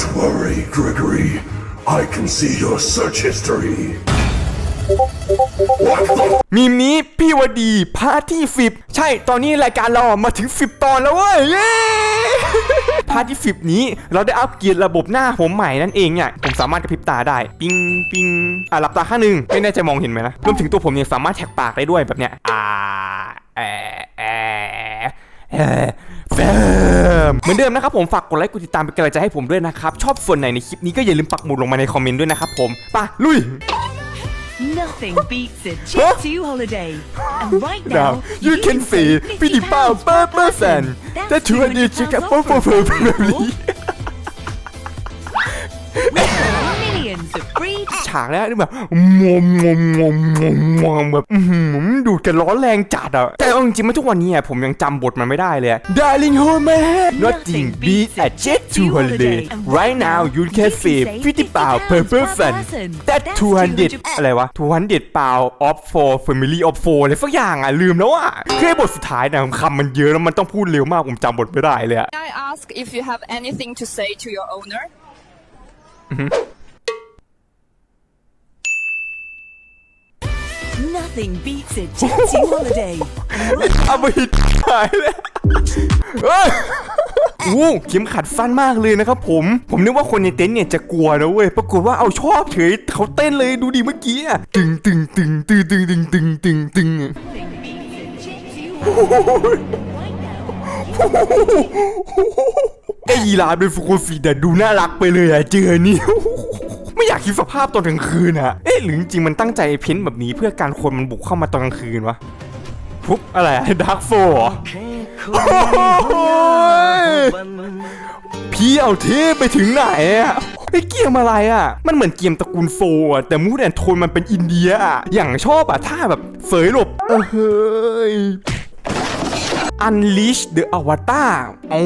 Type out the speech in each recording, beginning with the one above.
Don't worry, Gregory. I can see your search history. มีมนี้พี่วดีพาร์ทที่ฟิบใช่ตอนนี้รายการเรามาถึงฟิบตอนแล้วเว้ยเย้พาร์ทที่ฟิบนี้เราได้อัปเกรดระบบหน้าผมใหม่นั่นเองเนี่ยผมสามารถกระพริบตาได้ ปิ้งปิ้งอะหลับตาข้างหนึ่งไม่แน่ใจมองเห็นไหมนะรวมถึงตัวผมยังสามารถแท็กปากได้ด้วยแบบเนี้ยอ่าแอแอแอ แฟมเหมือนเดิมนะครับผมฝากกดไลค์กดติดตามเป็นกำลังใจให้ผมด้วยนะครับ ชอบส่วนไหนในคลิปนี้ก็อย่าลืมปักหมุดลงมาในคอมเมนต์ด้วยนะครับผมไป่ะลุย Nothing beats a Jet 2 holiday. And right Now now, you can see 50 pound per person That's 200 chicken for for for family Millions of free ฉากแรกนี่แบบงมงมงมงมงมแบบอื้อหือดูดกันร้อนแรงจัดอะ แต่เอาจริงๆไม่ทุกวันนี้อะผมยังจำบทมันไม่ได้เลยอะ Darling home man nothing beats a jet to holiday right now you can save 50 pound per person that 200อะไรวะ 200 pound of for family of four อะไรสักอย่างอะลืมแล้วอะคือไอ้บทสุดท้ายนะคำมันเยอะแล้วมันต้องพูดเร็วมากผมจำบทไม่ได้เลยอะ May I ask if you have anything to say to your owner? Nothing beats a Jet 2 holiday. เอาไปหิดหายเลยเอ้ยโอ้เข็มขัดสั้นมากเลยนะครับผม ผมนึกว่าคนในเต็นท์เนี่ยจะกลัวนะเว้ย ปรากฏว่าเอาชอบเฉยเขาเต้นเลยดูดิเมื่อกี้อะตึงตึงตึงตึงตึงตึงตึงตึงตึง ไอ้ยีราฟเป็นฟูโคฟีแต่ดูน่ารักไปเลยอะเจอนี่ไม่อยากคิดสภาพตอนกลางคืนอะเอ๊ะหรือจริงมันตั้งใจเพ้นแบบนี้เพื่อการคนมันบุกเข้ามาตอนกลางคืนวะปุ๊บอะไรดาร์กโฟร์พี่เอาเทพไปถึงไหนอะไอ้เกียมอะไรอะมันเหมือนเกียมตระกูลโฟร์อะแต่มูดแอนโทนมันเป็นอินเดียอะอย่างชอบอะถ้าแบบเสยหลบเออเฮ้ย Unleash the Avatar โอ้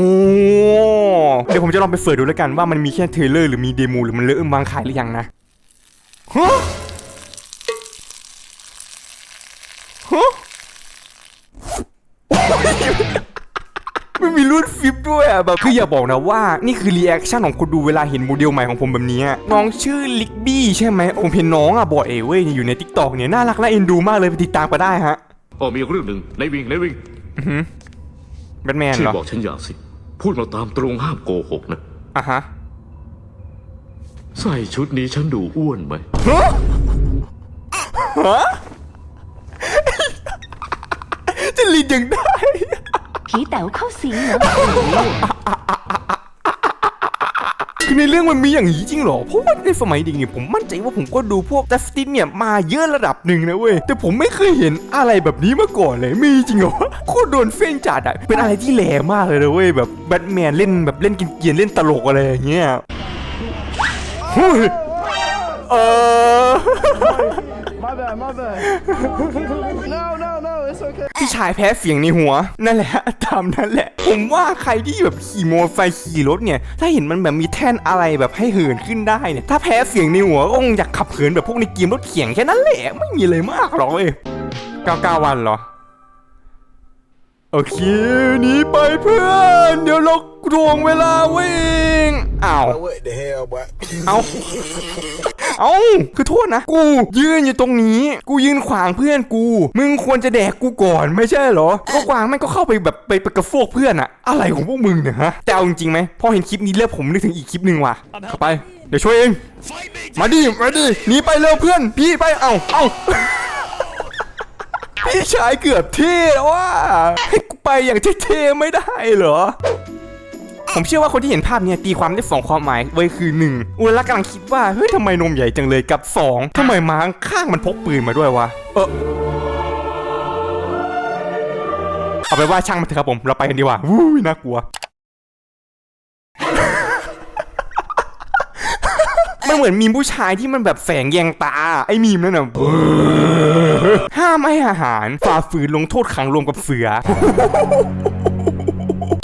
เดี๋ยวผมจะลองไปเสิร์ชดูแล้วกันว่ามันมีแค่เทรลเลอร์หรือมีเดโมหรือมันเริ่มวางขายหรือยังนะฮะฮะไม่มีรุ่นฟิปด้วยอะแบบคืออย่าบอกนะว่า นี่คือรีแอคชั่นของคนดูเวลาเห็นโมเดลใหม่ของผมแบบนี้อะน้องชื่อลิกบี้ใช่ไหมผมเห็นน้องอะบอกเอเว้ยอยู่ในทิกตอกเนี่ยน่ารักและเอ็นดูมากเลยไปติดตามก็ได้ฮะอ๋อมีอีกเรื่องหนึ่งในวิ่งในวิ่ง แบทแมนช่วเหรยอบอกฉันอย่างสิ พูดมาตามตรงห้ามโกหกนะ อะฮะใส่ชุดนี้ฉันดูอ้วนไหม จะรีดยังได้ ผีแต๋วเข้าสิงเหรอ คือในเรื่องมันมีอย่างนี้จริงเหรอ เพราะว่าในสมัยเด็กเนี่ยผมมั่นใจว่าผมก็ดูพวกจัสตินเนี่ยมาเยอะระดับหนึ่งนะเว้ย แต่ผมไม่เคยเห็นอะไรแบบนี้มาก่อนเลย มีจริงเหรอโคตรโดนเฟ้งจัดอะเป็นอะไรที่แหลมากเลยนะเว้ยแบบแบทแมนเล่นแบบเล่นกินเกียนเล่นตลกอะไรอย่างเงี้ยเออ My bad, my bad. no, no, it's okay. พี่ชายแพ้เสียงในหัว นั่นแหละตามนั่นแหละ ผมว่าใครที่แบบขี่มอเตอร์ไซค์ขี่รถเนี่ย ถ้าเห็นมันแบบมีแท่นอะไรแบบให้เหินขึ้นได้เนี่ย ถ้าแพ้เสียงในหัวก็คงอยากขับเหินแบบพวกในเกมรถเขียงแค่นั้นแหละ ไม่มีอะไรมากหรอกเว้ย99วันเหรอ โอเคหนีไปเพื่อน เดี๋ยวเราทวงเวลาวิ่งอ้าว What the hell, boy? เอา เอาคือโทษนะ กูยืนอยู่ตรงนี้ กูยืนขวางเพื่อนกู มึงควรจะแดกกูก่อนไม่ใช่เหรอ ก็ขวางแม่งก็เข้าไปแบบไปไปกระโฟกเพื่อนอะอะไรของพวกมึงเนี่ยฮะ แต่เอาจริงๆไหมพอเห็นคลิปนี้แล้วผมนึกถึงอีกคลิปหนึ่งว่ะเข้าไป เดี๋ยวช่วยเอง มาดิ มาดิ หนีไปเร็วเพื่อน พี่ไป เอาเอ้าพี่ชายเกือบเท่แล้วว่าให้กูไปอย่างเท่ๆไม่ได้เหรอ ผมเชื่อว่าคนที่เห็นภาพเนี่ยตีความได้สองความหมายไว้คือหนึ่งอุลละกำลังคิดว่าเฮ้ยทำไมนมใหญ่จังเลยกับสองทำไมม้าข้างมันพกปืนมาด้วยวะเออเอาไปว่าช่างมันเถอะครับผมเราไปกันดีกว่าวู้ยน่ากลัวมันเหมือนมีมผู้ชายที่มันแบบแสงแยงตา ไอ้มีมนั่นน่ะห้ามให้อาหารฝ่าฝืนลงโทษขังรวมกับเสือ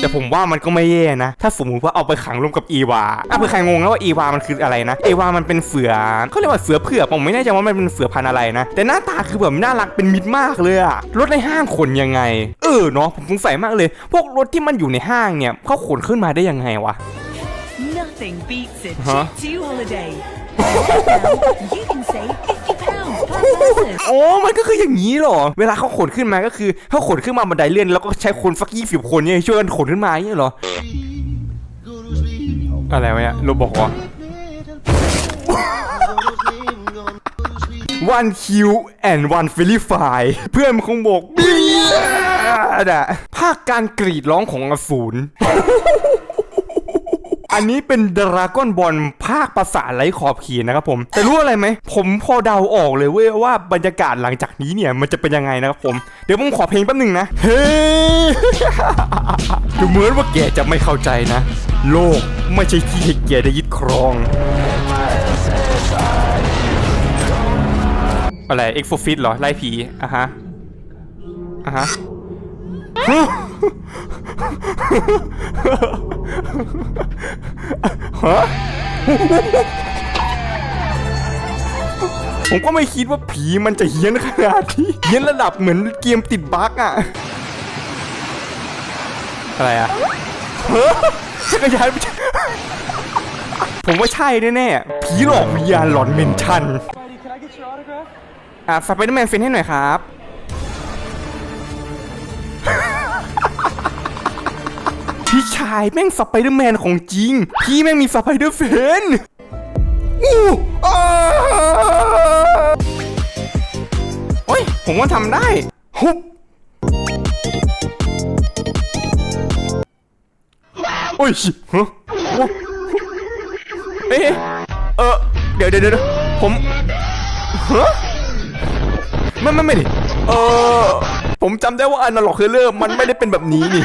แต่ผมว่ามันก็ไม่แย่นะ ถ้าสมมติว่าเอาไปขังรวมกับอีวาอะเผื่อใครงงนะว่าอีวามันคืออะไรนะอีวามันเป็นเสือเขาเรียกว่าเสือเผือกผมไม่แน่ใจว่ามันเป็นเสือพันธุ์อะไรนะ แต่หน้าตาคือแบบน่ารักเป็นมิตรมากเลยอะรถในห้างขนยังไง เออเนาะผมสงสัยมากเลย พวกรถที่มันอยู่ในห้างเนี่ยเขาขนขึ้นมาได้ยังไงวะ Nothing beats a Huh? Jet 2 holiday. Now you can อ๋อ มันก็คืออย่างนี้หรอ เวลาเขาขนขึ้นมาก็คือเขาขนขึ้นมาบันไดเลื่อนแล้วก็ใช้คนฟักยี่สิบคนเนี่ยช่วยกันขนขึ้นมาอย่างนี้เหรอ อะไรวะเนี่ยโรบอกว่า one kill and one verify เพื่อนมันคงบอกบีอะภาคการกรีดร้องของอสูร อันนี้เป็นดราก้อนบอลภาคภาษาไร้ขอบเขียนนะครับผม แต่รู้อะไรไหม ผมพอเดาออกเลยเว้ยว่าบรรยากาศหลังจากนี้เนี่ยมันจะเป็นยังไงนะครับผม เดี๋ยวผมขอเพลงแป๊บหนึงนะ เฮ้ดูเหมือนว่าแกจะไม่เข้าใจนะ โลกไม่ใช่ที่ให้แกได้ยึดครองอะไรเอ็กโฟฟิตเหรอ ไล่ผีอะฮะอะฮะ ฮะผมก็ไม่คิดว่าผีมันจะเฮี้ยนขนาดนี้เฮี้ยนระดับเหมือนเกมติดบั๊กอะอะไรอะเฮ้ยจักรยานผมว่าใช่แน่ๆผีหลอกวิญญาณหลอนเมนชันอะสไปเดอร์แมนเฟนให้หน่อยครับายแม่งสไปเดอร์แมนของจริง พี่แม่งมีสไปเดอร์เฟนอู้โอ้ย ผมว่าทำได้ฮุบโอ้ยฮะโอ้เอ๊ะเออเดี๋ยวเดี๋ยวเดี๋ยวผมฮะไม่ไม่ไม่ดิเออผมจำได้ว่าอนาล็อกเฮเลอร์มันไม่ได้เป็นแบบนี้นี่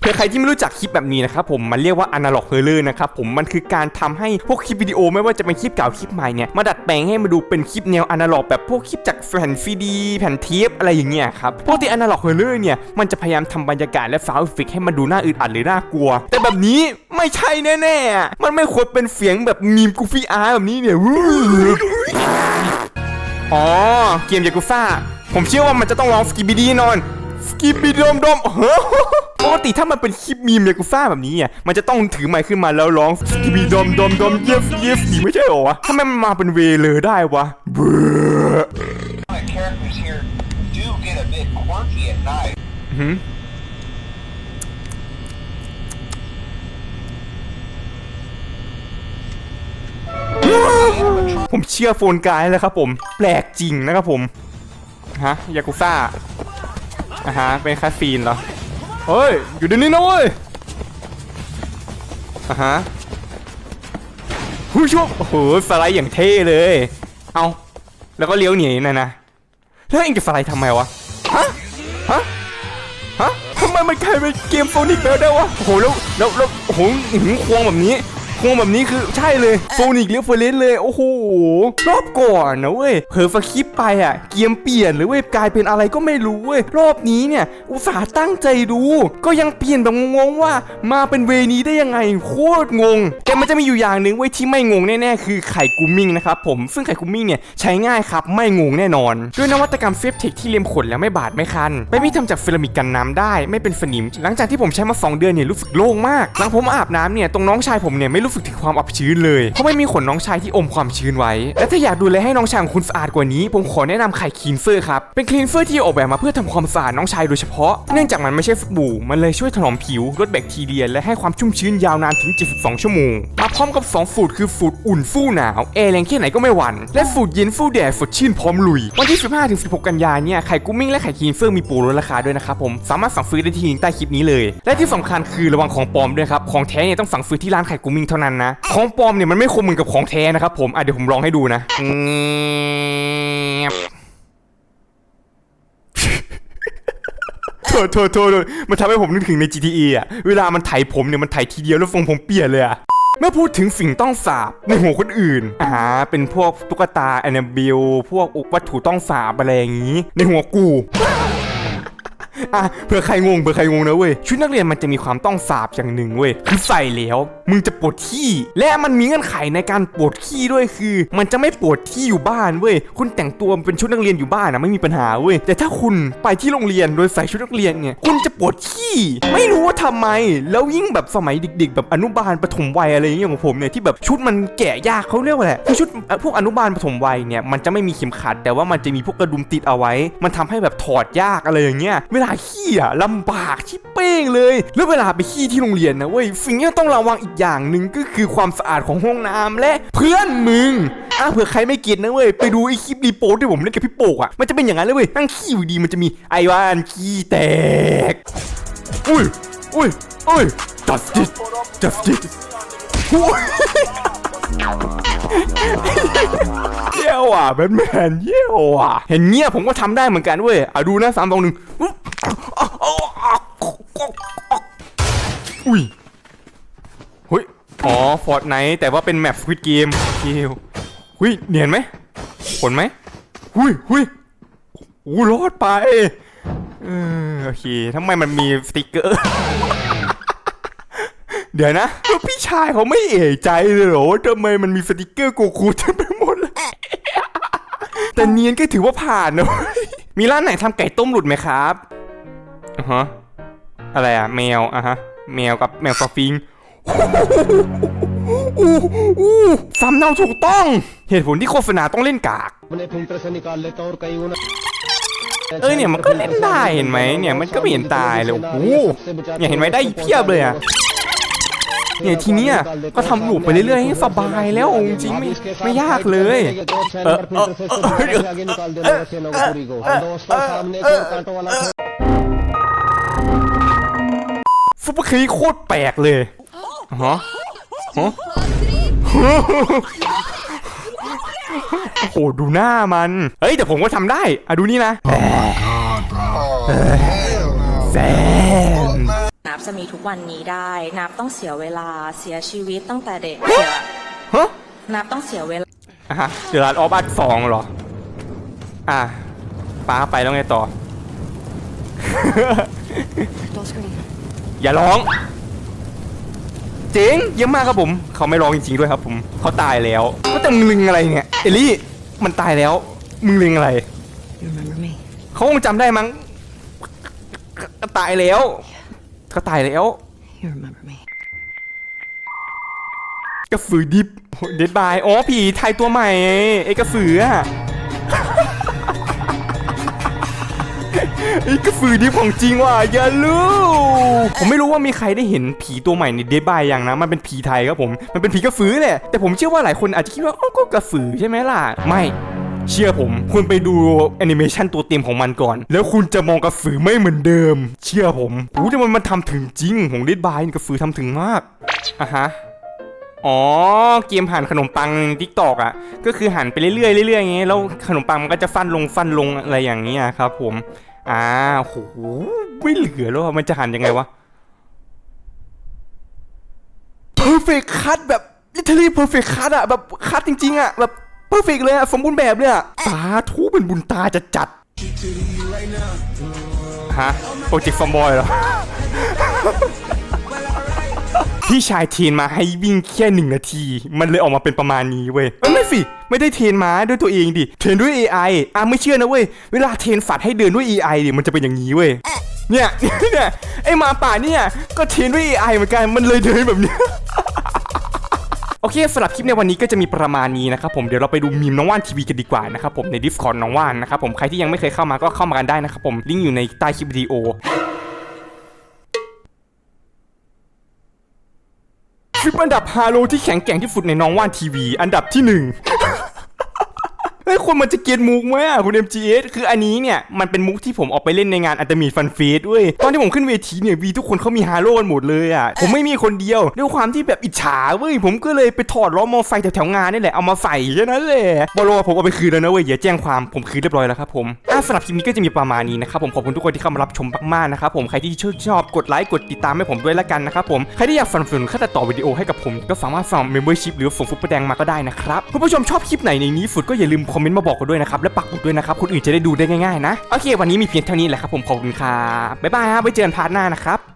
เผื่อใครที่ไม่รู้จักคลิปแบบนี้นะครับผมมันเรียกว่า analog horror นะครับผมมันคือการทำให้พวกคลิปวิดีโอไม่ว่าจะเป็นคลิปเก่าคลิปใหม่เนี่ยมาดัดแปลงให้มาดูเป็นคลิปแนว analog แบบพวกคลิปจากแผ่นซีดีแผ่นเทปอะไรอย่างเงี้ยครับพวกที่ analog horror เนี่ยมันจะพยายามทำบรรยากาศและ sound effect ให้มันดูน่าอึดอัดหรือน่ากลัว แต่แบบนี้ไม่ใช่แน่ๆมันไม่ควรเป็นเสียงแบบมีมกูฟี่อาร์แบบนี้เนี่ยอ๋อเกมยากุซ่าผมเชื่อว่ามันจะต้องร้องสกิบิดีนอนสกิบิดอมดอมเฮ้อ ปกติถ้ามันเป็นคลิปมีมยกุซ่าแบบนี้อะมันจะต้องถือไมค์ขึ้นมาแล้วร้องสกิบิดอมดอมดอมเยฟเยฟนี่ไม่ใช่หรอวะทำไมมันมาเป็นเวเลยได้วะเบ้อ my characters here do get a bit quirky at night. ผมเชื่อโฟนกายแล้วครับผม แปลกจริงนะครับผม ฮะ ยากุซ่าอะฮะ เป็นคาฟีนเหรอ เฮ้ย อยู่เดี๋ยวนี้นะเว้ยอะฮะผู้ชมโอ้โหสไลด์อย่างเท่เลย เอาแล้วก็เลี้ยวหนีนะนะแล้วเองจะสไลด์ทำไมวะฮะฮะฮะทำไมมันกลายเป็นเกมโซนิกแล้วได้วะโอ้โหแล้วแล้วแล้วโอ้โหอื้อหือควงแบบนี้ คงแบบนี้คือใช่เลยโซนิกเรียกเฟรนเลยโอ้โหรอบก่อนนะเว้ยเผลอฟคลิปไปอะเกมเปลี่ยนเลยเว้ยกลายเป็นอะไรก็ไม่รู้เว้ยรอบนี้เนี่ย อุตส่าห์ตั้งใจดู ก็ยังเปลี่ยนแบบงงว่า มาเป็นเวนี้ได้ยังไงโคตรงงแต่มันจะมีอยู่อย่างหนึ่งเว้ยที่ไม่งงแน่ๆคือไข่กูมิ่งนะครับผมซึ่งไข่กูมิ่งเนี่ยใช้ง่ายครับไม่งงแน่นอนด้วยนวัตกรรมเฟฟเทคที่เลียมขนแล้วไม่บาดไม่คันไม่มีทำจากเฟรมิกกันน้ำได้ไม่เป็นสนิม หลังจากที่ผมใช้มา 2 เดือนเนี่ยรู้สึกโล่งมากหลังผมอาบน้ำเนี่ยตรงน้องชายผมเนี่ยไม่รู้สึกถึงความอับชื้นเลย เพราะไม่มีขนน้องชายที่อมความชื้นไว้ และถ้าอยากดูแลให้น้องชายของคุณสะอาดกว่านี้ ผมขอแนะนำไข่คลีนเฟอร์ครับ เป็นคลีนเฟอร์ที่ออกแบบมาเพื่อทำความสะอาดน้องชายโดยเฉพาะ เนื่องจากมันไม่ใช่สบู่ มันเลยช่วยถนอมผิว ลดแบคทีเรีย และให้ความชุ่มชื้นยาวนานถึง 72 ชั่วโมง มาพร้อมกับ 2 สูตรคือสูตรอุ่นฟู่หนาวแอร์แรงแค่ไหนก็ไม่หวั่น และสูตรเย็นฟู่แดดสดชื่นพร้อมลุย วันที่ 15-16 กันยายนเนี่ย ไข่กุ้งมิ่งและไข่คลีนเฟอร์มีโปรลดราคาด้วยนะครับผม สามารถสั่งซื้อได้ที่ลิงก์ใต้คลิปนี้เลย และที่สำคัญคือระวังของปลอมด้วยครับ ของแท้เนี่ยต้องสั่งซื้อที่ร้านไข่กุ้งมิ่งเท่านั้นนะ ของปลอมเนี่ยมันไม่คมเหมือนกับของแท้นะครับผมอะเดี๋ยวผมลองให้ดูนะเงียบโทษโทษโทษโทษมันทำให้ผมนึกถึงใน GTA อะ เวลามันไถผมเนี่ยมันไถทีเดียวแล้วทรงผมเปลี่ยนเลยอะเมื่อพูดถึงสิ่งต้องสาบในหัวคนอื่นอ่าเป็นพวกตุ๊กตาแอนนาบิลพวกวัตถุต้องสาบอะไรอย่างนี้ ในหัวกู อะเผื่อใครงงเผื่อใครงงนะเว้ยชุดนักเรียนมันจะมีความต้องสาบอย่างหนึ่งเว้ยคือใส่แล้ว มึงจะปวดขี้และมันมีเงื่อนไขในการปวดขี้ด้วยคือ มันจะไม่ปวดขี้อยู่บ้านเว้ยคุณแต่งตัวเป็นชุดนักเรียนอยู่บ้านนะไม่มีปัญหาเว้ยแต่ถ้าคุณไปที่โรงเรียนโดยใส่ชุดนักเรียนเนี่ยคุณจะปวดขี้ ไม่รู้ว่าทำไม แล้วยิ่งแบบสมัยเด็ก ๆ แบบอนุบาลปฐมวัยอะไรอย่างเงี้ยของผมเนี่ยที่แบบชุดมันแกะยากเขาเรียกว่าอะไรคือชุดพวกอนุบาลปฐมวัยเนี่ยมันจะไม่มีเข็มขัด แต่ว่ามันจะมีพวกกระดุมติดเอาไว้ มันทำให้แบบถอดยากอะไรอย่างเงี้ยเวลาขี้อะลำบากชิบเป้งเลย แล้วเวลาไปขี้ที่โรงเรียนนะเว้ยสิ่งที่ต้องระวังอีกอย่างหนึ่งก็คือความสะอาดของห้องน้ำและเพื่อนมึงอะเผื่อใครไม่เก็ตนะเว้ยไปดูไอคลิปรีโพสที่ผมเล่นกับพี่โปกอะมันจะเป็นอย่างนั้นเลยเว้ยนั่งขี้อยู่ดีมันจะมีไอวานขี้แตกอุ้ยอุ้ยอุ้ย justice justice อุ้ยเยี่ยวอะแบทแมนเยี่ยวอะ เห็นเงี้ยผมก็ทำได้เหมือนกันเว้ยอะดูนะสามสองหนึ่ง อุ้ยเฮ้ย อ๋อฟอร์ดไนแต่ว่าเป็นแมปสควิดเกมเยี่ยวหุยเนียนไหมผลไหมหุยหุยโอ้รอดไปเออโอเคทำไมมันมีสติกเกอร์ เดี๋ยวนะพี่ชายเขาไม่เอะใจเลยเหรอว่าทำไมมันมีสติกเกอร์โกคูเต็มไปหมดเลยแต่เนียนก็ถือว่าผ่านนะเว้ยมีร้านไหนทำไก่ต้มหลุดไหมครับอะฮะ อะไรอะแมวอะฮะ แมวกับแมวสฟิงอู้สำเนาถูกต้อง เหตุผลที่โฆษณาต้องเล่นกากเอ้ยเนี่ยมันก็เล่นได้เห็นไหมเนี่ยมันก็ไม่เห็นตายเลยโอ้โหเนี่ยเห็นไหมได้เพียบเลยอะเนี่ยทีเนี้ยก็ทำหลูปไปเรื่อยๆให้สบายแล้วองจริงไม่ไม่ยากเลยเออเออเออ ซุปเปอร์คีโคตรแปลกเลยฮะฮะโอ้โหดูหน้ามัน เฮ้ยแต่ผมก็ทำได้อะดูนี่นะแซมนับจะมีทุกวันนี้ได้ นับต้องเสียเวลาเสียชีวิตตั้งแต่เด็กเสียฮะนับต้องเสียเวลาอะฮะเดือดออฟอัดสองเหรอ อะป้าไปแล้วไงต่อ อย่าร้อง เจ๋งเยี่ยมมากครับผม เขาไม่ร้องจริงๆด้วยครับ ผมเขาตายแล้วก็แต่มึงลึงอะไรเนี่ยเอลลี่ มันตายแล้ว มึงลึงอะไร You remember me? เขาคงจำได้มั้งก็ตายแล้วก็ตายแล้ว You remember me? กระสือดิบเดดบาย อ๋อผีไทยตัวใหม่ไงไอ้กระสืออะ ไอ้กระสือดิบของจริงว่ะอย่าลูผมไม่รู้ว่ามีใครได้เห็นผีตัวใหม่ในเดบายยังนะ มันเป็นผีไทยครับผม มันเป็นผีกระสือแหละ แต่ผมเชื่อว่าหลายคนอาจจะคิดว่าอ๋อก็กระสือใช่ไหมล่ะ ไม่เชื่อผม คุณไปดูแอนิเมชันตัวเต็มของมันก่อน แล้วคุณจะมองกระสือไม่เหมือนเดิม เชื่อผมโอ้แต่มันมันทำถึงจริงของเดดบายกระสือทำถึงมากอะฮะ อ๋อ เกมหั่นขนมปังทิกตอกอะ ก็คือหั่นไปเรื่อยๆเรื่อยๆอย่างเงี้ยแล้วขนมปังมันก็จะฟันลงฟันลงอะไรอย่างเงี้ยครับผม อ่าโหไม่เหลือแล้วอะมันจะหั่นยังไงวะ perfect cut แบบ literally perfect cut อะแบบคัดจริงๆอะแบบ perfect เลยอะสมบูรณ์แบบเลยอะสาธุเป็นบุญตาจะจัดฮะโปรเจกต์ฟอร์มบอยเหรอ พี่ชายเทรนมาให้วิ่งแค่หนึ่งนาที มันเลยออกมาเป็นประมาณนี้เว้ยเอ้ยไม่สิไม่ได้เทรนมาด้วยตัวเองดิเทรนด้วย AI อะไม่เชื่อนะเว้ยเวลาเทรนฝัดให้เดินด้วย AI ดิมันจะเป็นอย่างนี้เว้ยเนี่ยเนี่ยไอหมาป่าเนี่ยก็เทรนด้วย AI เหมือนกันมันเลยเดินแบบเนี้ยโอเคสำหรับคลิปในวันนี้ก็จะมีประมาณนี้นะครับผมเดี๋ยวเราไปดูมีมน้องว่านทีวีกันดีกว่านะครับผมใน Discord น้องว่านนะครับผมใครที่ยังไม่เคยเข้ามาก็เข้ามากันได้นะครับผมลิงก์อยู่ในใต้คลิปวิดีโอ คลิปอันดับฮาโลที่แข็งแกร่งที่สุดในน้องว่านทีวี อันดับที่หนึ่ง ฮ้ยคนมันจะเกลียดมุกไหมอะคุณ MGS คืออันนี้เนี่ยมันเป็นมุกที่ผมเอาไปเล่นในงานอันตมีฟันเฟสด้วยตอนที่ผมขึ้นเวทีเนี่ยวีทุกคนเขามีฮาโลกันหมดเลยอะผมไม่มีคนเดียวด้วยความที่แบบอิจฉาเว้ยผมก็เลยไปถอดล้อมอไฟแถวๆงานนี่แหละเอามาใส่แค่นั้นแหละบอลโลผมเอาไปคืนแล้วนะเว้ยอย่าแจ้งความผมคืนเรียบร้อยแล้วครับผมอะสำหรับคลิปนี้ก็จะมีประมาณนี้นะครับผมขอบคุณทุกคนที่เข้ามารับชมมากๆนะครับผมใครที่ชื่นชอบกดไลค์กดติดตามให้ผมด้วยละกันนะครับผมใครที่อยากสนับสนุนค่าตัดต่อวิดีโอให้กับผมก็สามารถสั่ง membership หรือส่งฟุตประแดงมาก็ได้นะครับคุณผู้ชมชอบคลิปไหนในนี้ฟุตก็อย่าลืมคอมเมนต์มาบอกกันด้วยนะครับ และปักหมุดด้วยนะครับ คนอื่นจะได้ดูได้ง่ายๆนะ โอเค วันนี้มีเพียงเท่านี้แหละครับผม ขอบคุณครับ บ๊ายบายครับไว้เจอกันพาร์ทหน้านะครับ